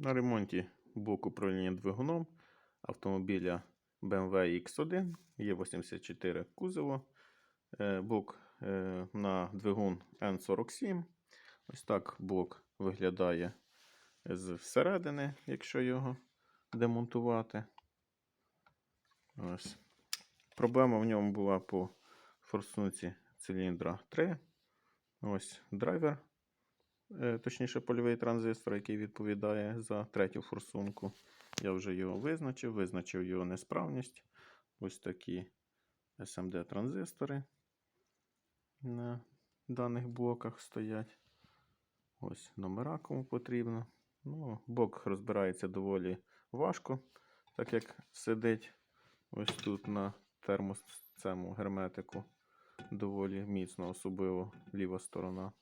На ремонті блок управління двигуном автомобіля BMW X1 Е84 кузово. Е, Блок е, на двигун N47. Ось так блок виглядає зсередини, якщо його демонтувати. Ось. Проблема в ньому була по форсунці циліндра 3. Ось драйвер, точніше польовий транзистор, який відповідає за третю форсунку. Я вже його визначив, визначив його несправність. Ось такі SMD транзистори на даних блоках стоять. Ось номера кому потрібно. Ну, блок розбирається доволі важко, так як сидить ось тут на термос цьому герметику доволі міцно, особливо ліва сторона.